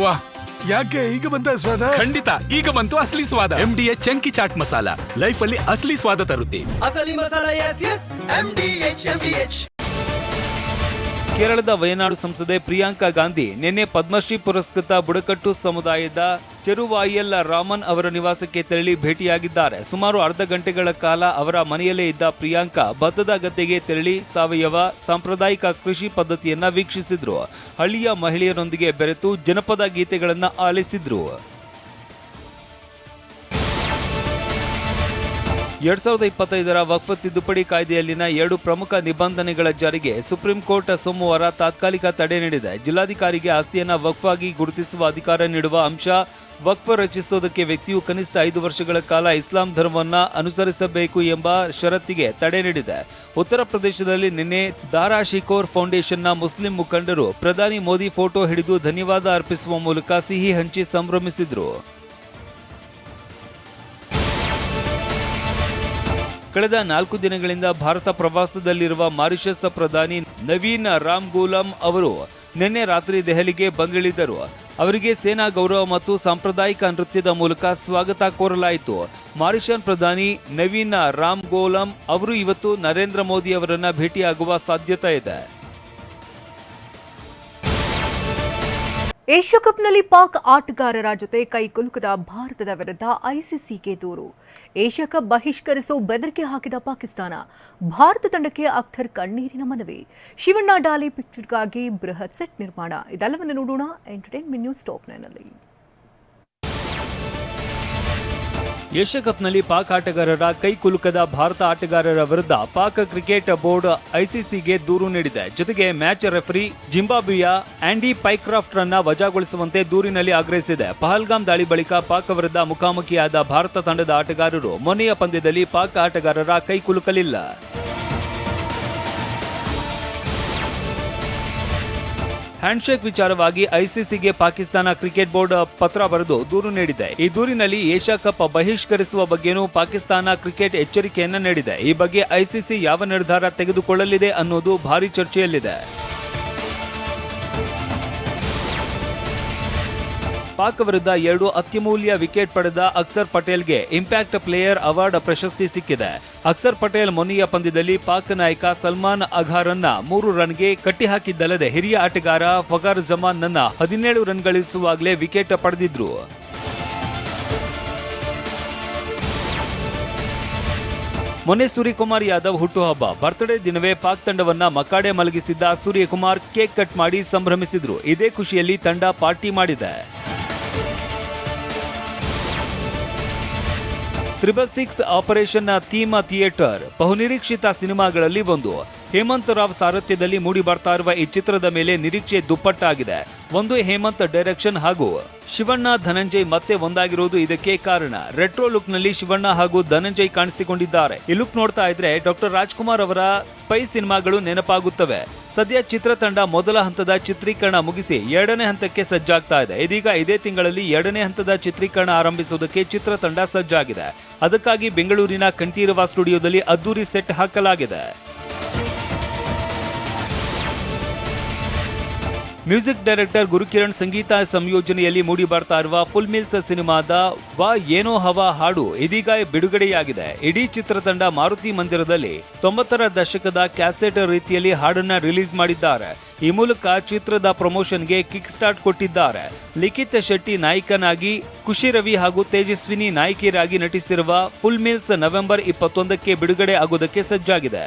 ವಾ ಯಾಕೆ ಈಗ ಬಂತ ಸ್ವಾದ ಖಂಡಿತ ಈಗ ಬಂತು ಅಸಲಿ ಸ್ವಾದ. M D H chunky chat masala. Life ಅಲ್ಲಿ ಅಸಲಿ ಸ್ವಾದ ತರುತ್ತೆ. ಅಸಲಿ masala S S M D H M D H ಕೇರಳದ ವಯನಾಡು ಸಂಸದೆ ಪ್ರಿಯಾಂಕಾ ಗಾಂಧಿ ನಿನ್ನೆ ಪದ್ಮಶ್ರೀ ಪುರಸ್ಕೃತ ಬುಡಕಟ್ಟು ಸಮುದಾಯದ ಚೆರುವಾಯಿಯಲ್ಲ ರಾಮನ್ ಅವರ ನಿವಾಸಕ್ಕೆ ತೆರಳಿ ಭೇಟಿಯಾಗಿದ್ದಾರೆ. ಸುಮಾರು ಅರ್ಧ ಗಂಟೆಗಳ ಕಾಲ ಅವರ ಮನೆಯಲ್ಲೇ ಇದ್ದ ಪ್ರಿಯಾಂಕಾ ಭತ್ತದ ಗದ್ದೆಗೆ ತೆರಳಿ ಸಾವಯವ, ಸಾಂಪ್ರದಾಯಿಕ ಕೃಷಿ ಪದ್ಧತಿಯನ್ನ ವೀಕ್ಷಿಸಿದ್ರು. ಹಳ್ಳಿಯ ಮಹಿಳೆಯರೊಂದಿಗೆ ಬೆರೆತು ಜನಪದ ಗೀತೆಗಳನ್ನು ಆಲಿಸಿದ್ರು. ಎರಡ್ ಸಾವಿರದ ಇಪ್ಪತ್ತೈದರ ವಕ್ಫ್ ತಿದ್ದುಪಡಿ ಕಾಯ್ದೆಯಲ್ಲಿನ ಎರಡು ಪ್ರಮುಖ ನಿಬಂಧನೆಗಳ ಜಾರಿಗೆ ಸುಪ್ರೀಂ ಕೋರ್ಟ್ ಸೋಮವಾರ ತಾತ್ಕಾಲಿಕ ತಡೆ ನೀಡಿದೆ. ಜಿಲ್ಲಾಧಿಕಾರಿಗೆ ಆಸ್ತಿಯನ್ನು ವಕ್ಫ್ ಆಗಿ ಗುರುತಿಸುವ ಅಧಿಕಾರ ನೀಡುವ ಅಂಶ ವಕ್ಫ್ ರಚಿಸುವುದಕ್ಕೆ ವ್ಯಕ್ತಿಯು ಕನಿಷ್ಠ ಐದು ವರ್ಷಗಳ ಕಾಲ ಇಸ್ಲಾಂ ಧರ್ಮವನ್ನು ಅನುಸರಿಸಬೇಕು ಎಂಬ ಷರತ್ತಿಗೆ ತಡೆ ನೀಡಿದೆ. ಉತ್ತರ ಪ್ರದೇಶದಲ್ಲಿ ನಿನ್ನೆ ದಾರಾ ಶಿಕೋರ್ ಫೌಂಡೇಶನ್ನ ಮುಸ್ಲಿಂ ಮುಖಂಡರು ಪ್ರಧಾನಿ ಮೋದಿ ಫೋಟೋ ಹಿಡಿದು ಧನ್ಯವಾದ ಅರ್ಪಿಸುವ ಮೂಲಕ ಸಿಹಿ ಹಂಚಿ ಸಂಭ್ರಮಿಸಿದ್ರು. ಕಳೆದ ನಾಲ್ಕು ದಿನಗಳಿಂದ ಭಾರತ ಪ್ರವಾಸದಲ್ಲಿರುವ ಮಾರಿಷಸ್ ಪ್ರಧಾನಿ ನವೀನ್ ರಾಮ್ ಗೋಲಂ ಅವರು ನಿನ್ನೆ ರಾತ್ರಿ ದೆಹಲಿಗೆ ಬಂದಿಳಿದರು. ಅವರಿಗೆ ಸೇನಾ ಗೌರವ ಮತ್ತು ಸಾಂಪ್ರದಾಯಿಕ ನೃತ್ಯದ ಮೂಲಕ ಸ್ವಾಗತ ಕೋರಲಾಯಿತು. ಮಾರಿಷನ್ ಪ್ರಧಾನಿ ನವೀನ್ ರಾಮ್ ಗೋಲಂ ಅವರು ಇವತ್ತು ನರೇಂದ್ರ ಮೋದಿ ಅವರನ್ನು ಭೇಟಿಯಾಗುವ ಸಾಧ್ಯತೆ ಇದೆ. ಏಷ್ಯಾ ಕಪ್ನಲ್ಲಿ ಪಾಕ್ ಆಟಗಾರರ ಜೊತೆ ಕೈಕುಲುಕದ ಭಾರತದ ವಿರುದ್ಧ ಐಸಿಸಿಗೆ ದೂರು. ಏಷ್ಯಾ ಕಪ್ ಬಹಿಷ್ಕರಿಸೋ ಬೆದರಿಕೆ ಹಾಕಿದ ಪಾಕಿಸ್ತಾನ, ಭಾರತ ತಂಡಕ್ಕೆ ಅಖ್ತರ್ ಕಣ್ಣೀರಿನ ಮನವಿ. ಶಿವಣ್ಣ ಡಾಲಿ ಪಿಕ್ಚರ್ಗಾಗಿ ಬೃಹತ್ ಸೆಟ್ ನಿರ್ಮಾಣ. ಇದೆಲ್ಲವನ್ನು ನೋಡೋಣ ಎಂಟರ್ಟೈನ್ಮೆಂಟ್ ನ್ಯೂಸ್ ಟಾಪ್ ನೈನಲ್ಲಿ ಏಷ್ಯಾ ಕಪ್ನಲ್ಲಿ ಪಾಕ್ ಆಟಗಾರರ ಕೈ ಕುಲುಕದ ಭಾರತ ಆಟಗಾರರ ವಿರುದ್ಧ ಪಾಕ್ ಕ್ರಿಕೆಟ್ ಬೋರ್ಡ್ ಐಸಿಸಿಗೆ ದೂರು ನೀಡಿದೆ. ಜೊತೆಗೆ ಮ್ಯಾಚ್ ರೆಫರಿ ಜಿಂಬಾಬ್ವಿಯ ಆಂಡಿ ಪೈಕ್ರಾಫ್ಟ್ ರನ್ನ ವಜಾಗೊಳಿಸುವಂತೆ ದೂರಿನಲ್ಲಿ ಆಗ್ರಹಿಸಿದೆ. ಪಹಲ್ಗಾಮ್ ದಾಳಿ ಬಳಿಕ ಪಾಕ್ ವಿರುದ್ಧ ಮುಖಾಮುಖಿಯಾದ ಭಾರತ ತಂಡದ ಆಟಗಾರರು ಮೊನ್ನೆಯ ಪಂದ್ಯದಲ್ಲಿ ಪಾಕ್ ಆಟಗಾರರ ಕೈ ಹ್ಯಾಂಡ್ಶೇಕ್ ವಿಚಾರವಾಗಿ ಐಸಿಸಿಗೆ ಪಾಕಿಸ್ತಾನ ಕ್ರಿಕೆಟ್ ಬೋರ್ಡ್ ಪತ್ರ ಬರೆದು ದೂರು ನೀಡಿದೆ. ಈ ದೂರಿನಲ್ಲಿ ಏಷ್ಯಾ ಕಪ್ ಬಹಿಷ್ಕರಿಸುವ ಬಗ್ಗೆನೂ ಪಾಕಿಸ್ತಾನ ಕ್ರಿಕೆಟ್ ಎಚ್ಚರಿಕೆಯನ್ನ ನೀಡಿದೆ. ಈ ಬಗ್ಗೆ ಐಸಿಸಿ ಯಾವ ನಿರ್ಧಾರ ತೆಗೆದುಕೊಳ್ಳಲಿದೆ ಅನ್ನೋದು ಭಾರಿ ಚರ್ಚೆಯಲ್ಲಿದೆ. ಪಾಕ್ ವಿರುದ್ಧ ಎರಡು ಅತ್ಯಮೂಲ್ಯ ವಿಕೆಟ್ ಪಡೆದ ಅಕ್ಸರ್ ಪಟೇಲ್ಗೆ ಇಂಪ್ಯಾಕ್ಟ್ ಪ್ಲೇಯರ್ ಅವಾರ್ಡ್ ಪ್ರಶಸ್ತಿ ಸಿಕ್ಕಿದೆ. ಅಕ್ಸರ್ ಪಟೇಲ್ ಮೊನ್ನೆಯ ಪಂದ್ಯದಲ್ಲಿ ಪಾಕ್ ನಾಯಕ ಸಲ್ಮಾನ್ ಅಘಾರನ್ನ ಮೂರು ರನ್ಗೆ ಕಟ್ಟಿಹಾಕಿದ್ದಲ್ಲದೆ ಹಿರಿಯ ಆಟಗಾರ ಫಗಾರ್ ಜಮಾನ್ ನನ್ನ ಹದಿನೇಳು ರನ್ ಗಳಿಸುವಾಗಲೇ ವಿಕೆಟ್ ಪಡೆದಿದ್ರು. ಮೊನ್ನೆ ಸೂರ್ಯಕುಮಾರ್ ಯಾದವ್ ಹುಟ್ಟುಹಬ್ಬ. ಬರ್ತ್ಡೇ ದಿನವೇ ಪಾಕ್ ತಂಡವನ್ನ ಮಕಾಡೆ ಮಲಗಿಸಿದ್ದ ಸೂರ್ಯಕುಮಾರ್ ಕೇಕ್ ಕಟ್ ಮಾಡಿ ಸಂಭ್ರಮಿಸಿದ್ರು. ಇದೇ ಖುಷಿಯಲ್ಲಿ ತಂಡ ಪಾರ್ಟಿ ಮಾಡಿದೆ. Triple six operation theme theatre ಬಹುನಿರೀಕ್ಷಿತ ಸಿನಿಮಾಗಳಲ್ಲಿ ಒಂದು. ಹೇಮಂತ್ ರಾವ್ ಸಾರಥ್ಯದಲ್ಲಿ ಮೂಡಿ ಬರ್ತಾ ಇರುವ ಈ ಚಿತ್ರದ ಮೇಲೆ ನಿರೀಕ್ಷೆ ದುಪ್ಪಟ್ಟಾಗಿದೆ. ಒಂದು ಹೇಮಂತ್ ಡೈರೆಕ್ಷನ್ ಹಾಗೂ ಶಿವಣ್ಣ ಧನಂಜಯ್ ಮತ್ತೆ ಒಂದಾಗಿರುವುದು ಇದಕ್ಕೆ ಕಾರಣ. ರೆಟ್ರೋ ಲುಕ್ನಲ್ಲಿ ಶಿವಣ್ಣ ಹಾಗೂ ಧನಂಜಯ್ ಕಾಣಿಸಿಕೊಂಡಿದ್ದಾರೆ. ಈ ಲುಕ್ ನೋಡ್ತಾ ಇದ್ರೆ ಡಾಕ್ಟರ್ ರಾಜ್ಕುಮಾರ್ ಅವರ ಸ್ಪೈ ಸಿನಿಮಾಗಳು ನೆನಪಾಗುತ್ತವೆ. ಸದ್ಯ ಚಿತ್ರತಂಡ ಮೊದಲ ಹಂತದ ಚಿತ್ರೀಕರಣ ಮುಗಿಸಿ ಎರಡನೇ ಹಂತಕ್ಕೆ ಸಜ್ಜಾಗ್ತಾ ಇದೆ. ಇದೀಗ ಇದೇ ತಿಂಗಳಲ್ಲಿ ಎರಡನೇ ಹಂತದ ಚಿತ್ರೀಕರಣ ಆರಂಭಿಸುವುದಕ್ಕೆ ಚಿತ್ರತಂಡ ಸಜ್ಜಾಗಿದೆ. ಅದಕ್ಕಾಗಿ ಬೆಂಗಳೂರಿನ ಕಂಠೀರವ ಸ್ಟುಡಿಯೋದಲ್ಲಿ ಅದ್ದೂರಿ ಸೆಟ್ ಹಾಕಲಾಗಿದೆ. ಮ್ಯೂಸಿಕ್ ಡೈರೆಕ್ಟರ್ ಗುರುಕಿರಣ್ ಸಂಗೀತ ಸಂಯೋಜನೆಯಲ್ಲಿ ಮೂಡಿ ಬರ್ತಾ ಇರುವ ಫುಲ್ ಮಿಲ್ಸ್ ಸಿನಿಮಾದ ವಾ ಏನೋ ಹವಾ ಹಾಡು ಇದೀಗ ಬಿಡುಗಡೆಯಾಗಿದೆ. ಇಡೀ ಚಿತ್ರತಂಡ ಮಾರುತಿ ಮಂದಿರದಲ್ಲಿ ತೊಂಬತ್ತರ ದಶಕದ ಕ್ಯಾಸೆಟ್ ರೀತಿಯಲ್ಲಿ ಹಾಡನ್ನ ರಿಲೀಸ್ ಮಾಡಿದ್ದಾರೆ. ಈ ಮೂಲಕ ಚಿತ್ರದ ಪ್ರಮೋಷನ್ಗೆ ಕಿಕ್ ಸ್ಟಾರ್ಟ್ ಕೊಟ್ಟಿದ್ದಾರೆ. ಲಿಖಿತ್ ಶೆಟ್ಟಿ ನಾಯಕನಾಗಿ, ಖುಷಿ ರವಿ ಹಾಗೂ ತೇಜಸ್ವಿನಿ ನಾಯಕಿಯರಾಗಿ ನಟಿಸಿರುವ ಫುಲ್ ಮಿಲ್ಸ್ ನವೆಂಬರ್ ಇಪ್ಪತ್ತೊಂದಕ್ಕೆ ಬಿಡುಗಡೆ ಆಗೋದಕ್ಕೆ ಸಜ್ಜಾಗಿದೆ.